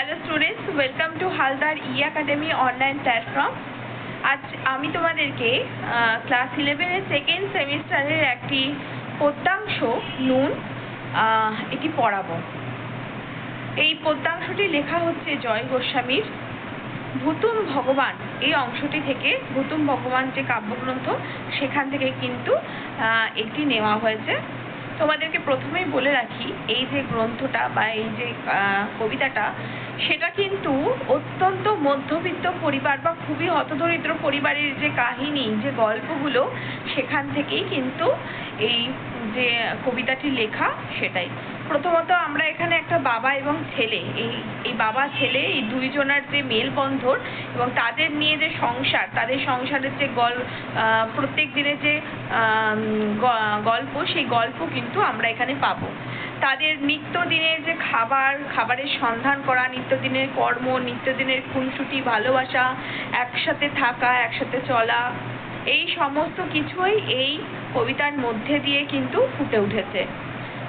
Hello students welcome to Haldar E academy online platform আজ আমি তোমাদেরকে ক্লাস ইলেভেনের সেকেন্ড সেমিস্টারের একটি পদ্যাংশ নুন এটি পড়াবো। এই পদ্যাংশটি লেখা হচ্ছে জয় গোস্বামীর, ভুতুম ভগবান এই অংশটি থেকে ভুতুম ভগবান যে কাব্যগ্রন্থ, সেখান থেকে কিন্তু এটি নেওয়া হয়েছে। তোমাদেরকে প্রথমেই বলে রাখি, এই যে গ্রন্থটা বা এই যে কবিতাটা সেটা কিন্তু অত্যন্ত মধ্যবিত্ত পরিবার বা খুবই হতদরিদ্র পরিবারের যে কাহিনী, যে গল্পগুলো, সেখান থেকেই কিন্তু এই যে কবিতাটি লেখা সেটাই। প্রথমত আমরা এখানে একটা বাবা এবং ছেলে, এই এই বাবা, ছেলে, এই দুইজনার যে মেলবন্ধন এবং তাদের নিয়ে যে সংসার, তাদের সংসারের যে গল প্রত্যেক দিনের যে গল্প, সেই গল্প কিন্তু আমরা এখানে পাবো। তাদের নিত্যদিনের যে খাবার, খাবারের সন্ধান করা, নিত্যদিনের কর্ম, নিত্যদিনের খুনসুটি, ভালোবাসা, একসাথে থাকা, একসাথে চলা, এই সমস্ত কিছুই এই কবিতার মধ্যে দিয়ে কিন্তু ফুটে উঠেছে।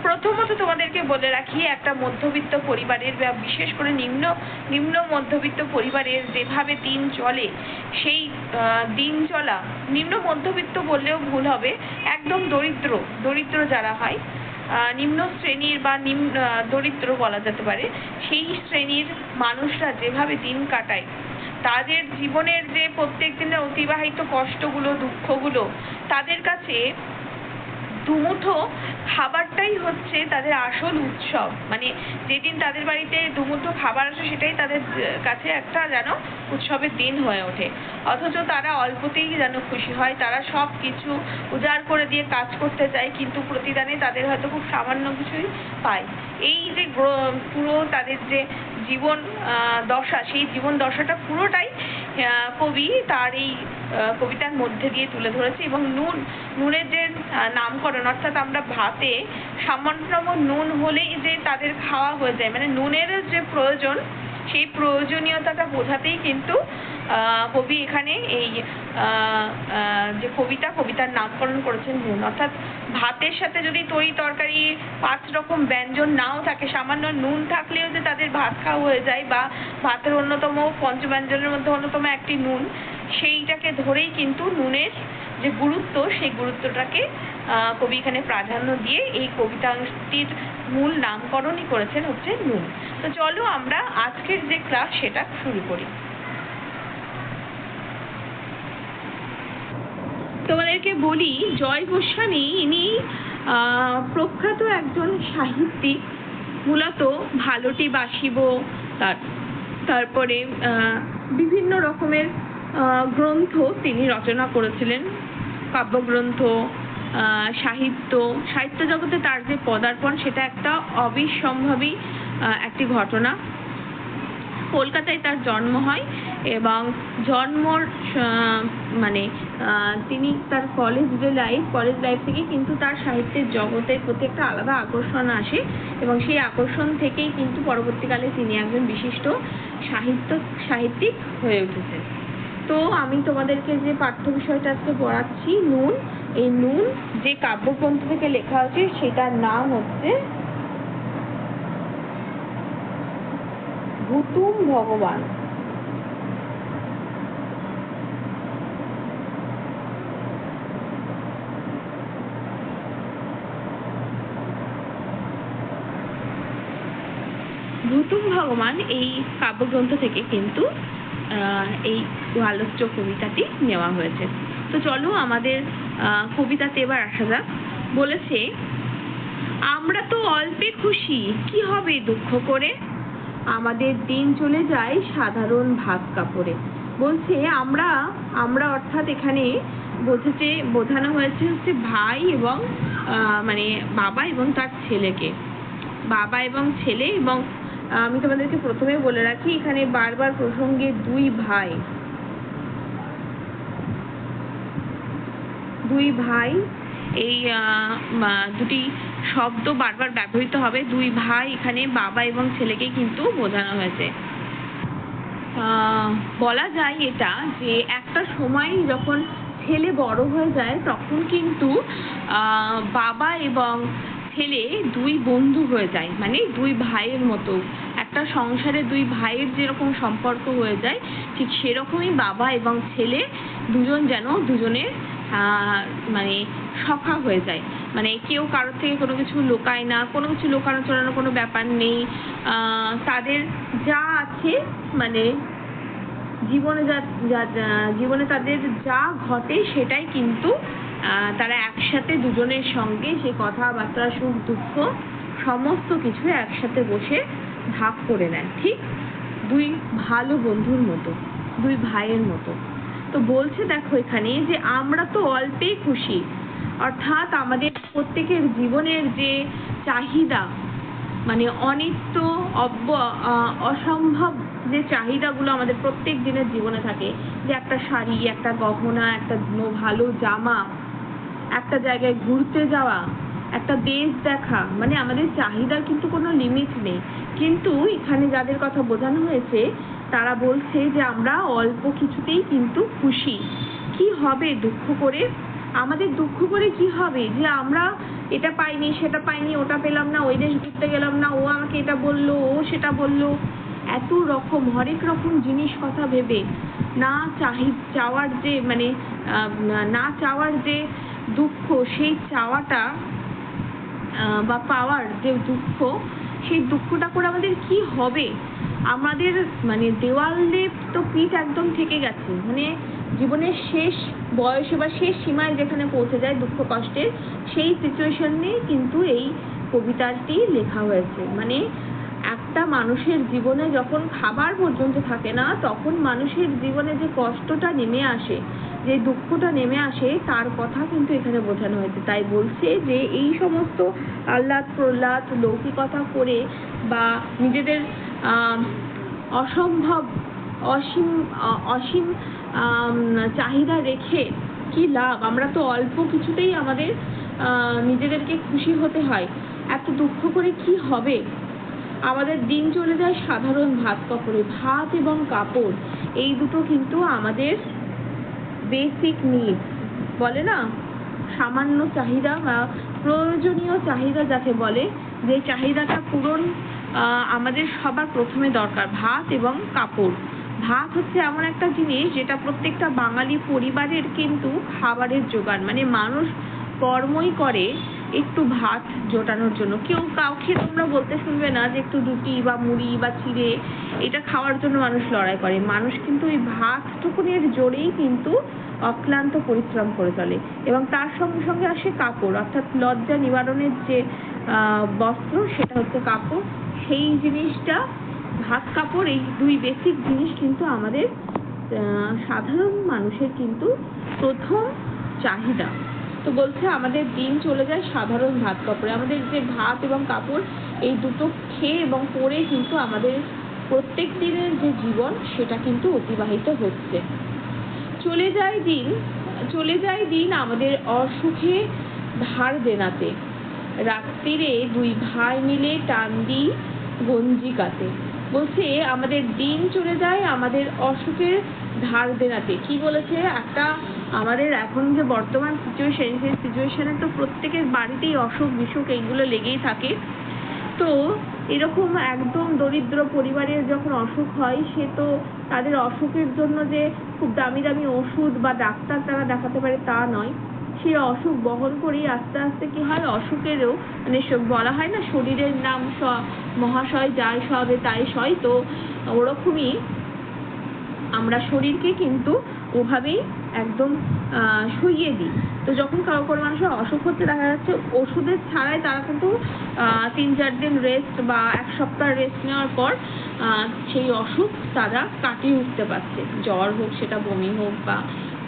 প্রথমত তোমাদেরকে বলে রাখি, একটা মধ্যবিত্ত পরিবারের বা বিশেষ করে নিম্ন নিম্ন মধ্যবিত্ত পরিবারের যেভাবে দিন চলে, সেই দিন চলা, নিম্ন মধ্যবিত্ত বললেও ভুল হবে, একদম দরিদ্র দরিদ্র যারা হয় নিম্ন শ্রেণির বা নিম্ন দরিদ্র বলা যেতে পারে, সেই শ্রেণির মানুষরা যেভাবে দিন কাটায়, তাদের জীবনের যে প্রত্যেক দিনের অতিবাহিত কষ্টগুলো, দুঃখগুলো, তাদের কাছে দুমুঠো খাবারটাই হচ্ছে তাদের আসল উৎসব। মানে যেদিন তাদের বাড়িতে দুমুঠো খাবার আসে, সেটাই তাদের কাছে একটা যেন উৎসবের দিন হয়ে ওঠে। অথচ তারা অল্পতেই যেন খুশি হয়। তারা সব কিছু উজাড় করে দিয়ে কাজ করতে চায়, কিন্তু প্রতিদানে তাদের হয়তো খুব সামান্য কিছুই পায়। এই যে পুরো তাদের যে জীবন দশা, সেই জীবন দশাটা পুরোটাই কবি তার এই কবিতার মধ্যে দিয়ে তুলে ধরেছে এবং নুন, নুনের যে নামকরণ, অর্থাৎ আমরা ভাতে সামান্যতম নুন হলেই যে তাদের খাওয়া হয়ে যায়। মানে নুনের যে প্রয়োজন, সেই প্রয়োজনীয়তাটা বোঝাতেই কিন্তু কবি এখানে এই যে কবিতা, কবিতার নামকরণ করেছেন নুন। অর্থাৎ ভাতের সাথে যদি তরি তরকারি পাঁচ রকম ব্যঞ্জন নাও থাকে, সামান্য নুন থাকলেও যে তাদের ভাত খাওয়া হয়ে যায় বা ভাতের অন্যতম পঞ্চব্যঞ্জনের মধ্যে অন্যতম একটি নুন সেইটাকে ধরেই কিন্তু নুনের যে গুরুত্ব, সেই গুরুত্বটাকে কবি এখানে প্রাধান্য দিয়ে এই কবিতাটির মূল নামকরণই করেছেন হচ্ছে নুন। তো চলো আমরা আজকের যে ক্লাস সেটা শুরু করি। তোমাদেরকে বলি, জয় গোস্বামী, ইনি প্রখ্যাত একজন সাহিত্যিক। মূলত ভালোটি বাসিব, তার, তারপরে বিভিন্ন রকমের গ্রন্থ তিনি রচনা করেছিলেন। কাব্যগ্রন্থ সাহিত্য সাহিত্য জগতে তার যে পদার্পণ সেটা একটা অবিসম্ভাবী একটি ঘটনা। কলকাতায় তার জন্ম হয় এবং জন্মর মানে তিনি তার কলেজ যে লাইফ কলেজ লাইফ থেকে কিন্তু তার সাহিত্যের জগতের প্রতি একটা আলাদা আকর্ষণ আসে এবং সেই আকর্ষণ থেকেই কিন্তু পরবর্তীকালে তিনি একজন বিশিষ্ট সাহিত্য, সাহিত্যিক হয়ে উঠেছেন। তো আমি তোমাদেরকে যে পাঠ্য বিষয়টা আজকে পড়াচ্ছি, নুন, এই নুন যে কাব্যগ্রন্থ থেকে লেখা হয়েছে সেটার নাম হচ্ছে ভুতুম ভগবান। ভুতুম ভগবান এই কাব্যগ্রন্থ থেকে কিন্তু এই আলোচ্য কবিতাটি নেওয়া হয়েছে। তো চলো আমাদের কবিতাতে এবার আসা যাক। বলেছে, আমরা তো অল্পে খুশি, কি হবে দুঃখ করে? আমাদের দিন চলে যায় সাধারণ ভাত কাপড়ে। বলছে, আমরা আমরা অর্থাৎ এখানে বোঝাতে বোঝানো হয়েছে হচ্ছে ভাই এবং মানে বাবা এবং তার ছেলেকে। বাবা এবং ছেলে এবং আমি তোমাদেরকে প্রথমে বলে রাখি, এখানে বারবার প্রসঙ্গে দুই ভাই। দুই ভাই এই দুটি শব্দ বারবার ব্যবহৃত হবে। দুই ভাই এখানে বাবা এবং ছেলেকে কিন্তু বোঝানো হয়েছে। আহ, বলা যায় এটা যে একটা সময় যখন ছেলে বড় হয়ে যায় তখন কিন্তু আহ, বাবা এবং ছেলে দুই বন্ধু হয়ে যায়। মানে দুই ভাইয়ের মতো। একটা সংসারে দুই ভাইয়ের যেরকম সম্পর্ক হয়ে যায় ঠিক সেরকমই বাবা এবং ছেলে দুজন যেন দুজনের মানে সখা হয়ে যায়। মানে কেউ কারোর থেকে কোনো কিছু লুকায় না কোনো কিছু লুকানো চোরানো কোনো ব্যাপার নেই। আহ, তাদের যা আছে মানে জীবনে যা যা- যা- জীবনে তাদের যা ঘটে সেটাই কিন্তু আহ, তারা একসাথে দুজনের সঙ্গে সে কথাবার্তা সুখ দুঃখ সমস্ত কিছু একসাথে বসে ভাগ করে নেয়। ঠিক দুই ভালো বন্ধুর মতো দুই ভাইয়ের মতো। তো বলছে দেখো এখানে যে আমরা তো অল্পেই খুশি। অর্থাৎ আমাদের প্রত্যেকের জীবনের যে চাহিদা মানে অনিত্য, অব্য অসম্ভব যে চাহিদাগুলো আমাদের প্রত্যেক দিনের জীবনে থাকে, যে একটা শাড়ি, একটা গহনা, একটা ভালো জামা, একটা জায়গায় ঘুরতে যাওয়া, একটা দেশ দেখা মানে আমাদের চাহিদার কিন্তু কোনো লিমিট নেই। কিন্তু এখানে যাদের কথা বোঝানো হয়েছে তারা বলছে যে আমরা অল্প কিছুতেই কিন্তু খুশি। কি হবে দুঃখ করে? আমাদের দুঃখ করে কি হবে? যে আমরা এটা পাইনি, সেটা পাইনি, ওটা পেলাম না, ওই দেশ ঘুরতে গেলাম না, ও আমাকে এটা বলল, ও সেটা বলল। এত রকম, হরেক রকম জিনিস কথা ভেবে, না চাহি, চাওয়ার যে মানে না চাওয়ার যে দুঃখ, সেই চাওয়াটা বা পাওয়ার যে দুঃখ সেই দুঃখটা করে আমাদের কি হবে? আমাদের মানে দেওয়ালে তো পিঠ একদম থেকে গেছে। মানে জীবনের শেষ বয়সে বা শেষ সীমায় যেখানে পৌঁছে যায় দুঃখ কষ্টের, সেই সিচুয়েশনে কিন্তু এই কবিতাটি লেখা হয়েছে। মানে একটা মানুষের জীবনে যখন খাবার পর্যন্ত থাকে না, তখন মানুষের জীবনে যে কষ্টটা নেমে আসে যে দুঃখটা নেমে আসে, তার কথা কিন্তু এখানে বোঝানো হয়েছে। তাই বলছে যে এই সমস্ত আহ্লাদ প্রহ্লাদ লৌকিকতা করে বা নিজেদের অসম্ভব, অসীম অসীম চাহিদা রেখে কি লাভ? আমরা তো অল্প কিছুতেই আমাদের নিজেদেরকে খুশি হতে হয়। এত দুঃখ করে কি হবে? আমাদের দিন চলে যায় সাধারণ ভাত কাপড়ে ভাত এবং কাপড়, এই দুটো কিন্তু আমাদের বেসিক নিড বলে না? সামান্য চাহিদা বা প্রয়োজনীয় চাহিদা যাকে বলে যে চাহিদাটা পূরণ আহ, আমাদের সবার প্রথমে দরকার ভাত এবং কাপড়। ভাত হচ্ছে এমন একটা জিনিস যেটা প্রত্যেকটা বাঙালি পরিবারের কিন্তু খাবারের জোগান মানে মানুষ কর্মই করে একটু ভাত জোটানোর জন্য। কেউ কাউকে তোমরা বলতে শুনবে না যে একটু রুটি বা মুড়ি বা চিড়ে, এটা খাওয়ার জন্য মানুষ লড়াই করে। মানুষ কিন্তু ওই ভাতটুকুনের জোরেই কিন্তু অক্লান্ত পরিশ্রম করে চলে। এবং তার সঙ্গে সঙ্গে আসে কাপড়, অর্থাৎ লজ্জা নিবারণের যে বস্ত্র, সেটা হচ্ছে কাপড়। সেই জিনিসটা, ভাত, কাপড়, এই দুই বেসিক জিনিস কিন্তু আমাদের সাধারণ মানুষের কিন্তু প্রথম চাহিদা। তো বলছে আমাদের দিন চলে যায় সাধারণ ভাত কাপড়ে। আমাদের যে ভাত এবং কাপড়, এই দুটো খেয়ে এবং পরে কিন্তু আমাদের প্রত্যেক দিনের যে জীবন, সেটা কিন্তু অতিবাহিত হচ্ছে। চলে যায় দিন, চলে যায় দিন আমাদের অসুখে ধার দেনাতে। রাত্রিরে দুই ভাই মিলে টান দিই গঞ্জিকাতে। বলছে, আমাদের দিন চলে যায়, আমাদের অসুখের ধার দেনাতে। কি বলেছে? একটা আমাদের এখন যে বর্তমান সিচুয়েশন সেই সিচুয়েশনে তো প্রত্যেকের বাড়িতেই অসুখ, বিসুখ এইগুলো লেগেই থাকে। তো এরকম একদম দরিদ্র পরিবারের যখন অসুখ হয়, সে তো তাদের অসুখের জন্য যে খুব দামি দামি ওষুধ বা ডাক্তার তারা দেখাতে পারে তা নয়। সেই অসুখ বহন করেই আস্তে আস্তে কি হয়? অসুখেরও মানে বলা হয় না শরীরের নাম স, মহাশয় যাই সবে তাই সয়। তো ওরকমই আমরা শরীরকে কিন্তু ওভাবেই একদম শুইয়ে দিই। তো যখন কারও কোনো মানুষের অসুখ হচ্ছে, দেখা যাচ্ছে ওষুধের ছাড়াই তারা কিন্তু তিন চার দিন রেস্ট বা এক সপ্তাহ রেস্ট নেওয়ার পর সেই অসুখ তারা কাটিয়ে উঠতে পারছে। জ্বর হোক, সেটা বমি হোক বা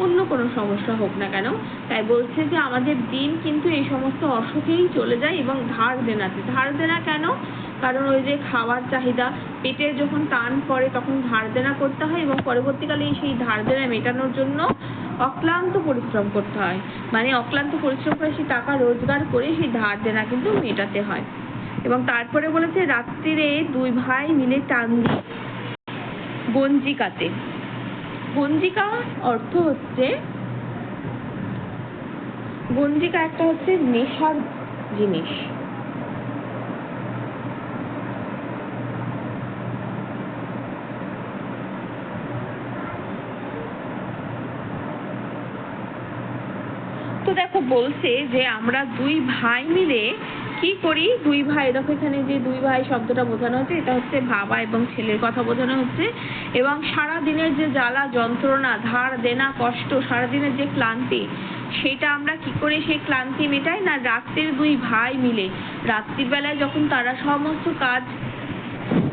অন্য কোনো সমস্যা হোক না কেন, তাই বলছে যে আমাদের দিন কিন্তু এই সমস্ত অসুখেই চলে যায় এবং ধার দেনাতে। ধার দেনা কেন? কারণ ওই যে খাওয়ার চাহিদা, পেটে যখন টান পড়ে তখন ধার দেনা করতে হয় এবং পরবর্তীকালে সেই ধার দেনা মেটানোর জন্য অক্লান্ত পরিশ্রম করতে হয়। মানে অক্লান্ত পরিশ্রম করে সেই টাকা রোজগার করে সেই ধার দেনা কিন্তু মেটাতে হয়। এবং তারপরে বলেছে, রাত্রিরে দুই ভাই মিলে টান দিই গঞ্জিকাতে গঞ্জিকা অর্থ হচ্ছে গঞ্জিকা একটা হচ্ছে নেশার জিনিস। তো দেখো বলছে যে আমরা দুই ভাই মিলে কি করি? দুই ভাই, দেখো এখানে যে দুই ভাই শব্দটা বোঝানো হচ্ছে, এটা হচ্ছে বাবা এবং ছেলের কথা বোঝানো হচ্ছে। এবং সারা দিনের যে জ্বালা, যন্ত্রণা, ধার, দেনা, কষ্ট সারা দিনের যে ক্লান্তি, সেটা আমরা কি করে সেই ক্লান্তি মেটাই? না, রাত্রের দুই ভাই মিলে। রাত্রির বেলায় যখন তারা সমস্ত কাজ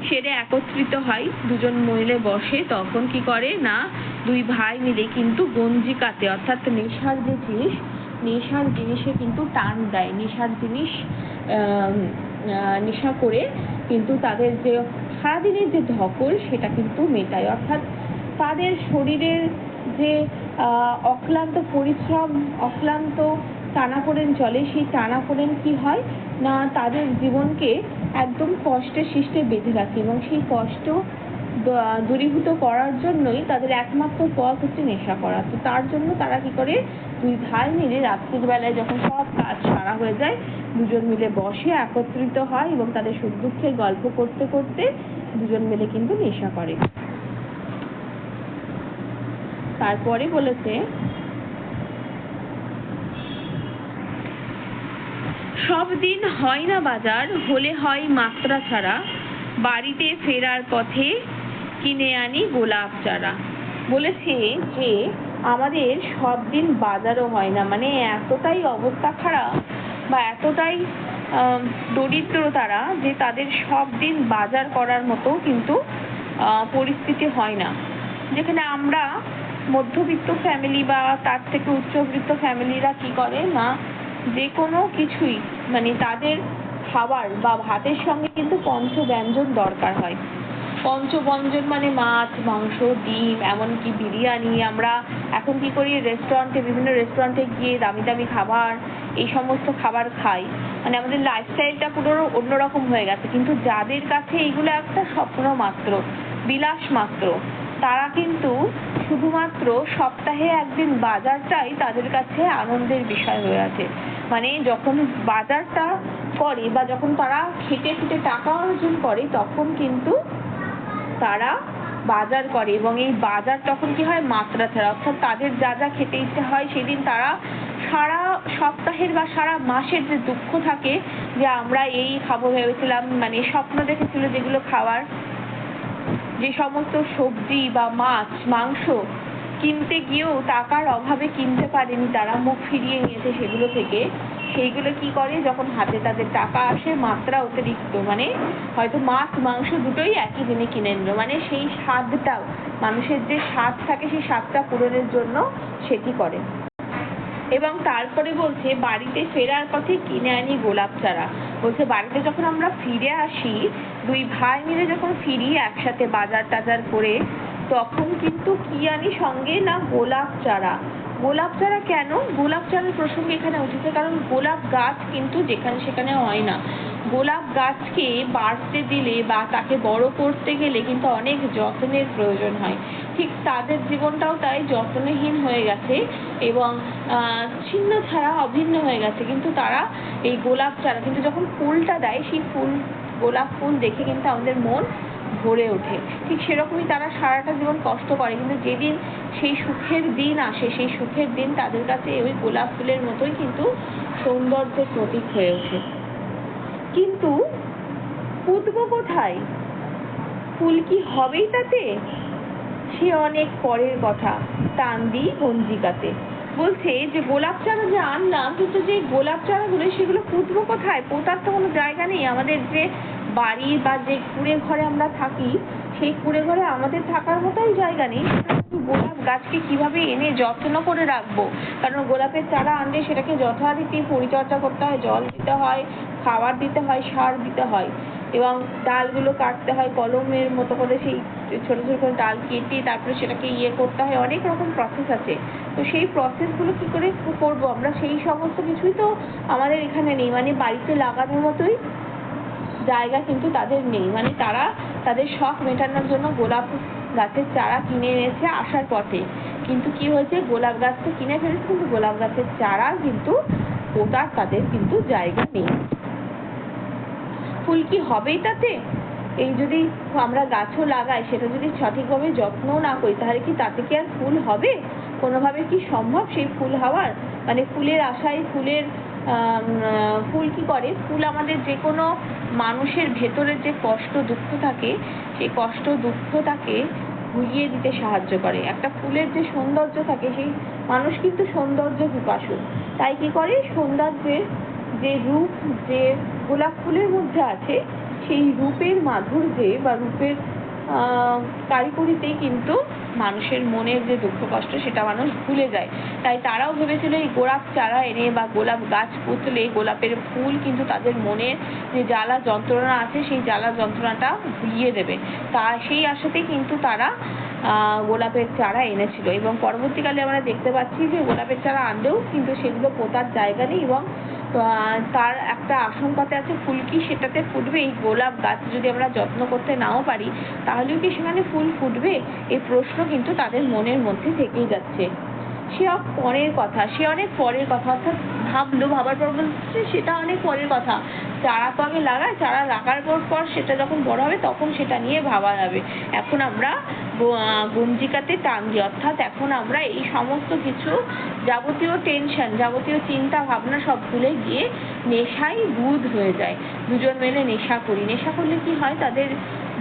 সেরে একত্রিত হয়, দুজন মহিলে বসে, তখন কি করে? না, দুই ভাই মিলে কিন্তু গঞ্জি গঞ্জিকাতে অর্থাৎ নেশার যে জিনিস, নেশার জিনিসে কিন্তু টান দেয়। নেশার জিনিস নেশা করে কিন্তু তাদের যে সারাদিনের যে ধকল, সেটা কিন্তু মেটায়। অর্থাৎ তাদের শরীরের যে অক্লান্ত পরিশ্রম, অক্লান্ত টানা টানাপোড়েন চলে, সেই টানা টানাপোড়েন কি হয়? না, তাদের জীবনকে একদম কষ্টের সৃষ্টে বেঁধে রাখে এবং সেই কষ্ট দূরীভূত করার জন্যই তাদের একমাত্র পথ হচ্ছে নেশা করা। তো তার জন্য তারা কি করে? দুই ভাই মিলে রাত্রির বেলায় যখন সব কাজ সারা হয়ে যায়, দুজন মিলে বসে একত্রিত হয় এবং তাদের সুখ দুঃখের গল্প করতে করতে দুজন মিলে কিন্তু নেশা করে। তারপরে বলেছে, সব দিন হয় না বাজার, হলে হয় মাত্রা ছাড়া। বাড়িতে ফেরার পথে কিনে আনি গোলাপ চারা। বলেছে যে আমাদের সব দিন বাজারও হয় না। মানে এতটাই অবস্থা খারাপ বা এতটাই আহ, দরিদ্র তারা যে তাদের সব দিন বাজার করার মতো কিন্তু আহ, পরিস্থিতি হয় না। যেখানে আমরা মধ্যবিত্ত ফ্যামিলি বা তার থেকে উচ্চবিত্ত ফ্যামিলিরা কি করে? না যে কোনো কিছুই মানে তাদের খাবার বা ভাতের সঙ্গে কিন্তু পঞ্চ ব্যঞ্জন দরকার হয়। পঞ্চব্যঞ্জন মানে মাছ, মাংস, ডিম, এমনকি বিরিয়ানি। আমরা এখন কি করি? রেস্টুরেন্টে বিভিন্ন রেস্টুরেন্টে গিয়ে দামি দামি খাবার, এই সমস্ত খাবার খাই। মানে আমাদের লাইফস্টাইলটা পুরো অন্যরকম হয়ে গেছে। কিন্তু যাদের কাছে এইগুলো একটা স্বপ্ন মাত্র, বিলাস মাত্র, তারা কিন্তু শুধুমাত্র সপ্তাহে একদিন বাজারটাই তাদের কাছে আনন্দের বিষয় হয়ে আছে। মানে যখন বাজারটা করে বা যখন তারা খেটে খুটে টাকা অর্জন করে, তখন কিন্তু তারা বাজার করে এবং এই বাজার তখন কি হয় মাত্রা ছাড়া। অর্থাৎ তাদের যা যা খেতে ইচ্ছে হয় সেদিন তারা সারা সপ্তাহের বা সারা মাসের যে দুঃখ থাকে যে আমরা এই খাব ভেবেছিলাম মানে স্বপ্ন দেখেছিল যেগুলো খাওয়ার। যে সমস্ত সবজি বা মাছ, মাংস কিনতে গিয়েও টাকার অভাবে কিনতে পারেনি তারা, মুখ ফিরিয়ে নিয়েছে সেগুলো থেকে। সেইগুলো কি করে? যখন হাতে তাদের টাকা আসে, মাত্রা অতিরিক্ত। মানে হয়তো মাছ, মাংস দুটোই একই দিনে কিনে নিল। মানে সেই স্বাদটাও মানুষের যে স্বাদ থাকে, সেই স্বাদটা পূরণের জন্য সেটি করে। এবং তারপরে বলছে, বাড়িতে ফেরার পথে কিনে আনি গোলাপ চারা। বলছে, বাড়িতে যখন আমরা ফিরে আসি, দুই ভাই মিলে যখন ফিরি একসাথে বাজার টাজার করে, তখন কিন্তু কি আনি সঙ্গে না গোলাপ চারা? গোলাপ চারা কেন? গোলাপ চারার প্রসঙ্গে এখানে উঠেছে কারণ গোলাপ গাছ কিন্তু যেখানে সেখানে হয় না। গোলাপ গাছকে বাড়তে দিলে বা তাকে বড় করতে গেলে কিন্তু অনেক যত্নের প্রয়োজন হয়। ঠিক তাদের জীবনটাও তাই যত্নহীন হয়ে গেছে এবং ছিন্ন ছাড়া অভিন্ন হয়ে গেছে। কিন্তু তারা এই গোলাপ চারা কিন্তু যখন ফুলটা দেয়, সেই ফুল, গোলাপ ফুল দেখে কিন্তু আমাদের মন ভরে ওঠে। ঠিক সেরকমই তারা সারাটা জীবন কষ্ট করে, কিন্তু যেদিন সেই সুখের দিন আসে, সেই সুখের দিন তাদের কাছে ওই গোলাপ ফুলের মতোই কিন্তু সৌন্দর্যের প্রতীক হয়ে ওঠে। কিন্তু পুতবো কোথায়, ফুল কি হবেই তাতে? সে অনেক পরের কথা টান দিই গঞ্জিকাতে বলছে যে, গোলাপ চারা যে আনলাম, কিন্তু যে গোলাপ চারাগুলো, সেগুলো পুঁতবো কোথায়, পোতার তো কোনো জায়গা নেই। আমাদের যে বাড়ি বা যে কুড়ে ঘরে আমরা থাকি, সেই কুড়ে ঘরে আমাদের থাকার মতোই জায়গা নেই। গোলাপ গাছকে কীভাবে এনে যত্ন করে রাখব? কারণ গোলাপের চারা আনলে সেটাকে যথারীতি পরিচর্যা করতে হয়, জল দিতে হয়, খাবার দিতে হয়, সার দিতে হয় এবং ডালগুলো কাটতে হয়, কলমের মতো করে সেই ছোট ছোট করে ডাল কেটে তারপরে সেটাকে ইয়ে করতে হয়, অনেক রকম প্রসেস আছে। তো সেই প্রসেসগুলো কি করে করব আমরা? সেই সমস্ত কিছুই তো আমাদের এখানে নেই মানে বাড়িতে লাগানোর মতোই জায়গা কিন্তু তাদের নেই। মানে তারা তাদের শখ মেটানোর জন্য গোলাপ গাছের চারা কিনে এনেছে আসার পথে। কিন্তু কি হয়েছে? গোলাপ গাছ তো কিনে ফেলেছে, কিন্তু গোলাপ গাছের চারা কিন্তু পোতার তাদের কিন্তু জায়গা নেই। ফুল কি হবেই তাতে এই যদি আমরা গাছও লাগাই, সেটা যদি সঠিকভাবে যত্ন না করি, তাহলে কি তাতে কি আর ফুল হবে? কোনোভাবে কি সম্ভব সেই ফুল হওয়ার? মানে ফুলের আশায়, ফুলের ফুল কি করে? ফুল আমাদের যে কোনো মানুষের ভেতরের যে কষ্ট দুঃখ থাকে, সেই কষ্ট দুঃখটাকে ভুলিয়ে দিতে সাহায্য করে। একটা ফুলের যে সৌন্দর্য থাকে, সেই মানুষ কিন্তু সৌন্দর্য পিপাসু। তাই কি করে? সৌন্দর্যের যে রূপ, যে গোলাপ ফুলের মধ্যে আছে, সেই রূপের মাধুর্যে বা রূপের আহ, কারিকুরিতেই কিন্তু মানুষের মনের যে দুঃখ কষ্ট সেটা মানুষ ভুলে যায়। তাই তারাও ভেবেছিল এই গোলাপ চারা এনে বা গোলাপ গাছ পুঁতলে গোলাপের ফুল কিন্তু তাদের মনের যে জ্বালা যন্ত্রণা আছে সেই জ্বালা যন্ত্রণাটা ভুলিয়ে দেবে। তা সেই আশাতেই কিন্তু তারা গোলাপের চারা এনেছিল এবং পরবর্তীকালে আমরা দেখতে পাচ্ছি যে গোলাপের চারা আনলেও কিন্তু সেগুলো পোতার জায়গা নেই এবং তার একটা আশঙ্কাতে আছে ফুল কি সেটাতে ফুটবে। এই গোলাপ গাছ যদি আমরা যত্ন করতে নাও পারি, তাহলেও কি সেখানে ফুল ফুটবে? এই প্রশ্ন কিন্তু তাদের মনের মধ্যে থেকেই যাচ্ছে। সে পরের কথা, সে অনেক পরের কথা, অর্থাৎ ভাবলো, ভাবার পর বলছে, সেটা অনেক পরের কথা। চারা তো আগে লাগায় চারা লাগার পর সেটা যখন বড় হবে তখন সেটা নিয়ে ভাবা যাবে। এখন আমরা গঞ্জিকাতে দিই অর্থাৎ এখন আমরা এই সমস্ত কিছু যাবতীয় টেনশন যাবতীয় চিন্তা ভাবনা সব ভুলে গিয়ে নেশায় বুধ হয়ে যায়। দুজন মিলে নেশা করি। নেশা করলে কি হয়? তাদের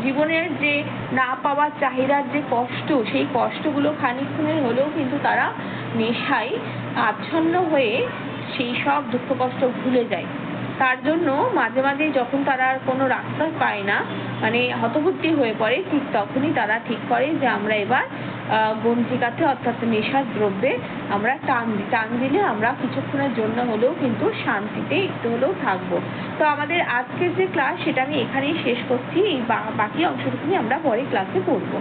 জীবনের যে না পাওয়ার চাহিদার যে কষ্ট, সেই কষ্টগুলো খানিকক্ষণের হলেও কিন্তু তারা নেশায় আচ্ছন্ন হয়ে সেই সব দুঃখ কষ্ট ভুলে যায়। তার জন্য মাঝে মাঝে যখন তারা আর কোনো রাস্তা পায় না মানে হতবুদ্ধি হয়ে পড়ে ঠিক তখনই তারা ঠিক করে যে আমরা এবার আহ, গঞ্জিকাতে অর্থাৎ নেশার দ্রব্যে আমরা টান টান দিলে আমরা কিছুক্ষণের জন্য হলেও কিন্তু শান্তিতে একটু হলেও থাকব। তো আমাদের আজকের যে ক্লাস সেটা আমি এখানেই শেষ করছি। বাকি অংশটুকুনি আমরা পরে ক্লাসে পড়ব